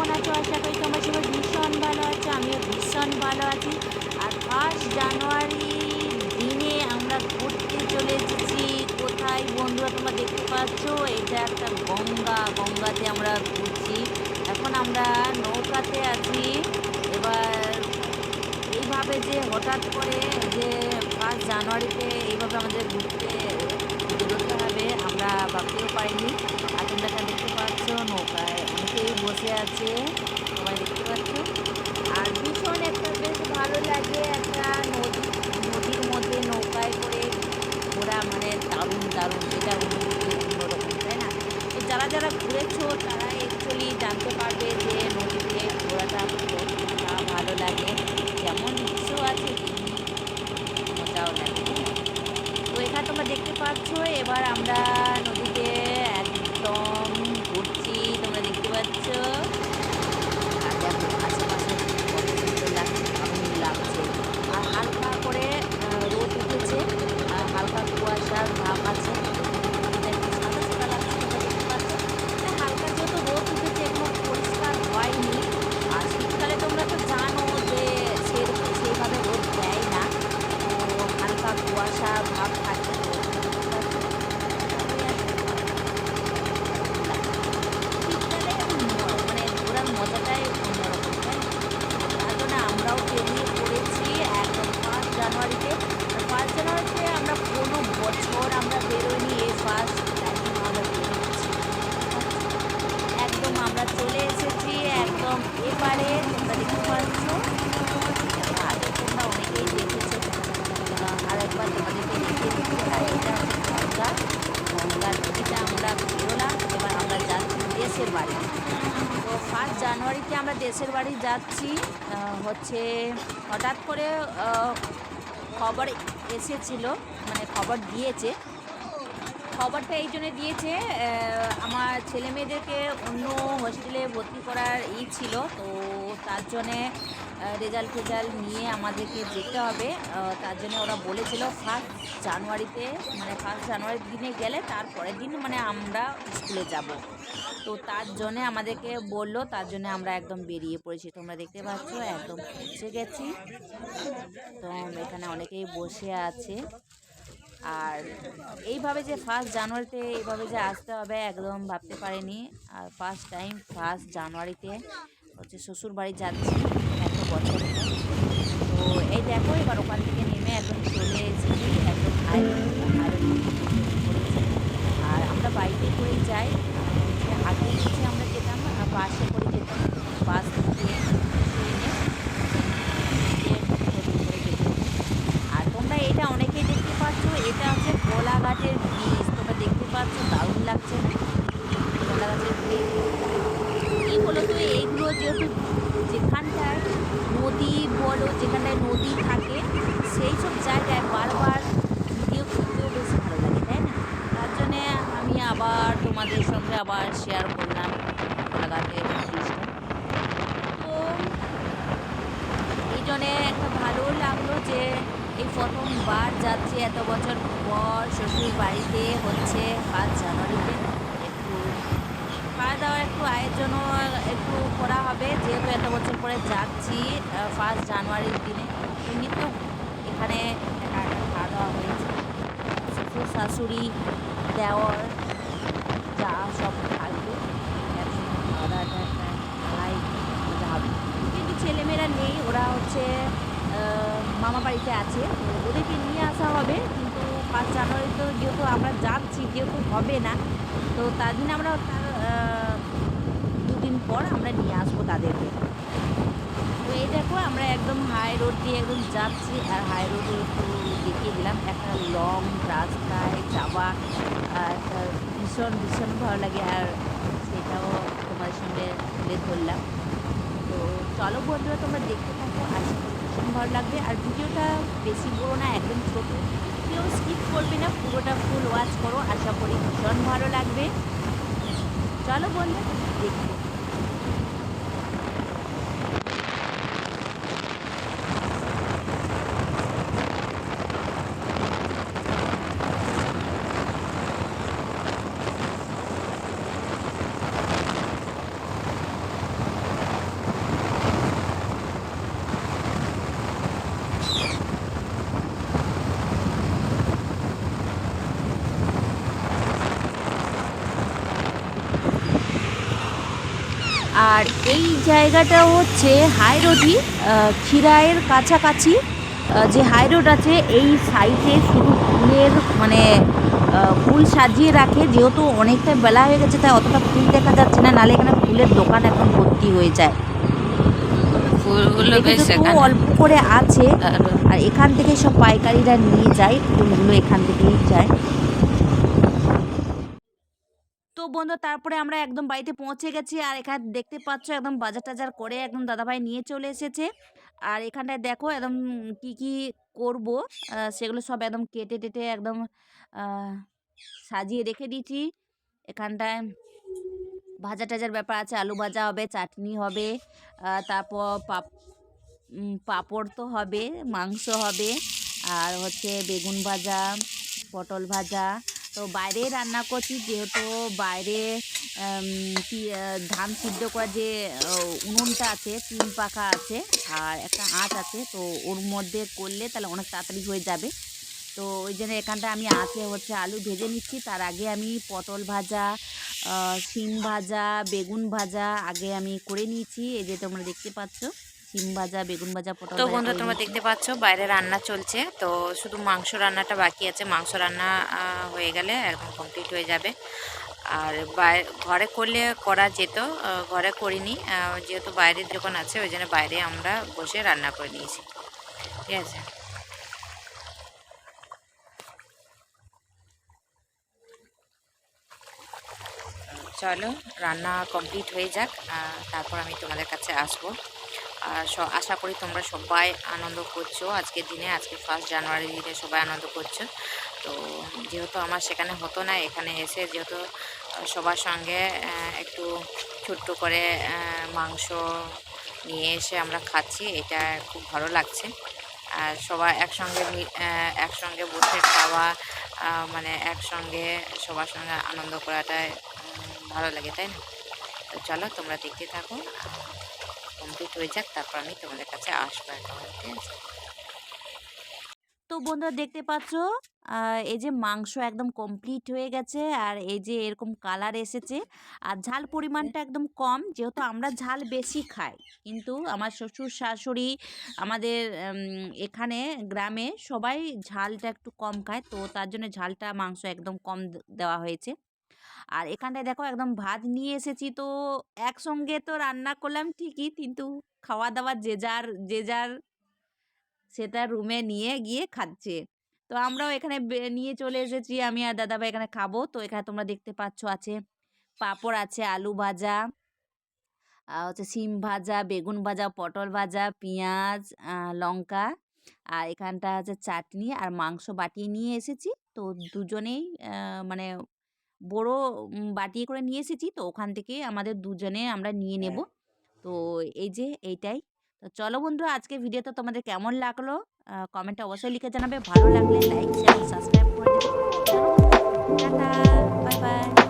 কেমন আছো আশা করি তোমার সবাই ভীষণ ভালো আছো, আমিও ভীষণ ভালো আছি। আর ফার্স্ট জানুয়ারি দিনে আমরা ঘুরতে চলে এসেছি। কোথায় বন্ধুরা তোমরা দেখতে পাচ্ছ? এটা একটা গঙ্গা, গঙ্গাতে আমরা ঘুরছি। এখন আমরা নৌকাতে আছি। এবার এইভাবে যে হঠাৎ করে যে ফার্স্ট জানুয়ারিতে এইভাবে আমাদের ঘুরতে বেরোতে হবে, আমরা ভাবতেও পারিনি। আর তোমরা এখানে দেখতে পাচ্ছ নৌকায় অনেকেই বসে আছে সবাই দেখতে পাচ্ছ আর ভীষণ একটা বেশ ভালো লাগে একটা নদী নদীর মধ্যে নৌকায় করে ঘোরা মানে দারুণ দারুণ এটা অনুভূতি অন্যরকম তাই না তো যারা যারা ঘুরেছো তারা অ্যাকচুয়ালি জানতে পারবে যে নদীতে ঘোরাটা কতটা ভালো লাগে যেমন দৃশ্য আছে তেমনি মজাও লাগে তো এখানে তোমরা দেখতে পাচ্ছ এবার আমরা নদীতে একদম ঘুরছি তোমরা দেখতে পাচ্ছ আর দেখো আশেপাশে কত সুন্দর লাগছে দারুণ লাগছে আর হালকা করে আহ, রোদ উঠেছে আর হালকা কুয়াশার ভাব আছে এটা একটু সাদা সাদা লাগছে তোমরা দেখতে পাচ্ছ মানে হালকা যেহেতু রোদ উঠেছে এখনও পরিষ্কার হয়নি আর শীতকালে তোমরা তো জানো যে সেরকম সেইভাবে রোদ দেয় না তো হালকা ভাব থাকে মানে ঘোরার মজাটাই অন্যরকম তাই? তার জন্য আমরাও বেরিয়ে পড়েছি একদম ফার্স্ট জানুয়ারিতে ফার্স্ট জানুয়ারিতে আমরা কোনো বছর আমরা বেরোইনি এই ফার্স্ট টাইম আমরা একদম আমরা চলে এসেছি একদম এবারে তোমরা দেখতে পাচ্ছ আগে তোমরা অনেকেই দেখেছ আর একবার তোমাদেরকে দেখিয়ে দিচ্ছি আর এটা হচ্ছে গঙ্গা এবার আমরা যাচ্ছি দেশের বাড়ি তো ফার্স্ট জানুয়ারিতে আমরা দেশের বাড়ি যাচ্ছি। হচ্ছে হঠাৎ করে খবর এসেছিল মানে খবর দিয়েছে খবরটা এই জন্য দিয়েছে আমার ছেলে মেয়েদেরকে অন্য হসপিটালে ভর্তি করার ই ছিল, তো তার জন্যে রেজাল্ট ফেজাল্ট নিয়ে আমাদেরকে যেতে হবে। তার জন্য ওরা বলেছিল ফার্স্ট জানুয়ারিতে মানে ফার্স্ট জানুয়ারির দিনে গেলে তার পরের দিন মানে আমরা স্কুলে যাব। তো তার জন্যে আমাদেরকে বলল, তার জন্য আমরা একদম বেরিয়ে পড়েছি। তোমরা দেখতে পাচ্ছ, একদম পৌঁছে গেছি। তো এখানে অনেকেই বসে আছে। আর এইভাবে যে ফার্স্ট জানুয়ারিতে এইভাবে যে আসতে হবে, একদম ভাবতে পারিনি। আর ফার্স্ট টাইম ফার্স্ট জানুয়ারিতে হচ্ছে শ্বশুর বাড়ি যাচ্ছি। বছর তো এই দেখো, এবার ওখান থেকে নেমে একদম চলে এসেছি, একদম হাইরোড আর আমরা বাইকে করে যাই আগে হচ্ছে আমরা যেতাম বাসে করে যেতাম বাস থেকে আর তোমরা এটা অনেকেই দেখতে পাচ্ছ, এটা হচ্ছে কোলাঘাটের ব্রিজ তোমরা দেখতে পাচ্ছ, দারুণ লাগছে। কোলাঘাটের ব্রিজ কী বলো তো এইগুলো যেহেতু বলো যেখানটায় নদী থাকে, সেই সব জায়গায় বারবার ভিডিও করতেও বেশ ভালো লাগে, তাই না? তার জন্যে আমি আবার তোমাদের সঙ্গে আবার শেয়ার করলাম ব্রিজটা তো এই জন্যে একটা ভালো লাগল যে এই প্রথমবার যাচ্ছি এত বছর পর শ্বশুর বাড়িতে হচ্ছে ফার্স্ট জানুয়ারিতে। দাওয়ার একটু আয়োজনও একটু করা হবে। যেহেতু এত বছর পরে যাচ্ছি ফার্স্ট জানুয়ারির দিনে। এমনিতেও এখানে একা খাওয়া দাওয়া হয়েছে। শ্বশুর, শাশুড়ি, দেওয়ার, যা সব থাকবে। খাওয়া দাওয়াটা একটা হবে কিন্তু ছেলেমেয়েরা নেই, ওরা হচ্ছে মামা বাড়িতে আছে। ওদেরকে নিয়ে আসা হবে, কিন্তু ফার্স্ট জানুয়ারি তো যেহেতু আমরা যাচ্ছি, যেহেতু হবে না, তো তার দিন আমরা তার পর আমরা নিয়ে আসব তাদেরকে। তো এই দেখো, আমরা একদম হাই রোড দিয়ে একদম যাচ্ছি আর হাই রোডে একটু দেখিয়ে দিলাম একটা লং রাস্তায় যাওয়া ভীষণ ভীষণ ভালো লাগে আর সেটাও তোমার সঙ্গে তুলে ধরলাম। তো চলো বন্ধুরা, তোমরা দেখতে থাকো, আশা করি ভীষণ ভালো লাগবে। আর ভিডিওটা বেশি বড়ো না, একদম ছোটো। কেউ স্কিপ করবে না, পুরোটা ফুল ওয়াচ করো, আশা করি ভীষণ ভালো লাগবে। চলো বন্ধু দেখতে আর এই জায়গাটা হচ্ছে হাই রোডই খিরায়ের কাছাকাছি। যে হাই রোড আছে এই সাইডে শুধু ফুলের মানে ফুল সাজিয়ে রাখে। যেহেতু অনেকটা বেলা হয়ে গেছে তাই অতটা ফুল দেখা যাচ্ছে না। নালে এখানে ফুলের দোকান এখন ভর্তি হয়ে যায়। ফুলগুলো বেশ অল্প করে আছে। আর এখান থেকে সব পাইকারিরা নিয়ে যায় ফুলগুলো এখান থেকেই যায়। বন্ধু, তারপরে আমরা একদম বাড়িতে পৌঁছে গেছি। আর এখানে দেখতে পাচ্ছ একদম বাজার টাজার করে একদম দাদাভাই নিয়ে চলে এসেছে। আর এখানটায় দেখো একদম কি কি করব সেগুলো সব একদম কেটে টেটে একদম সাজিয়ে রেখে দিয়েছি। এখানটায় ভাজা টাজার ব্যাপার আছে, আলু ভাজা হবে, চাটনি হবে তারপর পাপ পাঁপড় তো হবে, মাংস হবে, আর হচ্ছে বেগুন ভাজা, পটল ভাজা তো বাইরে রান্না করছি, যেহেতু বাইরে ধান সিদ্ধ করা যে উনুনটা আছে, তিন পাখা আছে আর একটা আঁচ আছে, তো ওর মধ্যে করলে তাহলে অনেক তাড়াতাড়ি হয়ে যাবে। তো ওই জন্য এখানটা আমি আঁচে হচ্ছে আলু ভেজে নিচ্ছি। তার আগে আমি পটল ভাজা শিম ভাজা, বেগুন ভাজা আগে আমি করে নিয়েছি। এই যে তোমরা দেখতে পাচ্ছ। শিম ভাজা বেগুন ভাজা পটল তো বন্ধু তোমরা দেখতে পাচ্ছ বাইরে রান্না চলছে। তো শুধু মাংস রান্নাটা বাকি আছে। মাংস রান্না হয়ে গেলে একদম কমপ্লিট হয়ে যাবে। আর ঘরে করলে করা যেত ঘরে করিনি। যেহেতু বাইরের দোকান আছে ওই জন্য বাইরে আমরা বসে রান্না করে নিয়েছি। ঠিক আছে? চলো রান্না কমপ্লিট হয়ে যাক। তারপর আমি তোমাদের কাছে আসব। আশা করি তোমরা সবাই আনন্দ করছ। আজকের দিনে, আজকে ফার্স্ট জানুয়ারি দিনে সবাই আনন্দ করছ। তো যেহেতু আমার সেখানে হতো না, এখানে এসে যেহেতু সবার সঙ্গে একটু ছোট্ট করে মাংস নিয়ে এসে আমরা খাচ্ছি, এটা খুব ভালো লাগছে। আর সবাই একসঙ্গে একসঙ্গে বসে খাওয়া মানে একসঙ্গে সবার সঙ্গে আনন্দ করাটাই ভালো লাগে, তাই না? তো চলো তোমরা দেখতে থাকো কমপ্লিট হয়ে যাক, তারপর আমি তোমাদের কাছে আসব একেবারে, ঠিক আছে? তো বন্ধুরা দেখতে পাচ্ছ এই যে মাংস একদম কমপ্লিট হয়ে গেছে, আর এই যে এরকম কালার এসেছে, আর ঝাল পরিমাণটা একদম কম, যেহেতু আমরা ঝাল বেশি খাই, কিন্তু আমার শ্বশুর শাশুড়ি আমাদের এখানে গ্রামে সবাই ঝালটা একটু কম খায়, তো তার জন্য ঝালটা মাংস একদম কম দেওয়া হয়েছে। আর এখানটায় দেখো একদম ভাত নিয়ে এসেছি। তো একসঙ্গে তো রান্না করলাম ঠিকই, কিন্তু খাওয়া দাওয়া যে যার যে যার সেটা রুমে নিয়ে গিয়ে খাচ্ছে। তো আমরাও এখানে নিয়ে চলে এসেছি। আমি আর দাদাভাই এখানে খাব। তো এখানে তোমরা দেখতে পাচ্ছ আছে পাঁপড় আছে, আলু ভাজা হচ্ছে সিম ভাজা, বেগুন ভাজা, পটল ভাজা, পেঁয়াজ লঙ্কা আর এখানটা আছে চাটনি আর মাংস বাটিয়ে নিয়ে এসেছি। তো দুজনেই মানে বড় বাটি বাটিয়ে করে নিয়ে এসেছি। তো ওখান থেকে আমাদের দুজনে আমরা নিয়ে নেব। তো এই যে এইটাই। তো চলো বন্ধু আজকে ভিডিওটা তোমাদের কেমন লাগল? কমেন্টে অবশ্যই লিখে জানাবে। ভালো লাগলে লাইক শেয়ার সাবস্ক্রাইব করে দেবে। Tata bye bye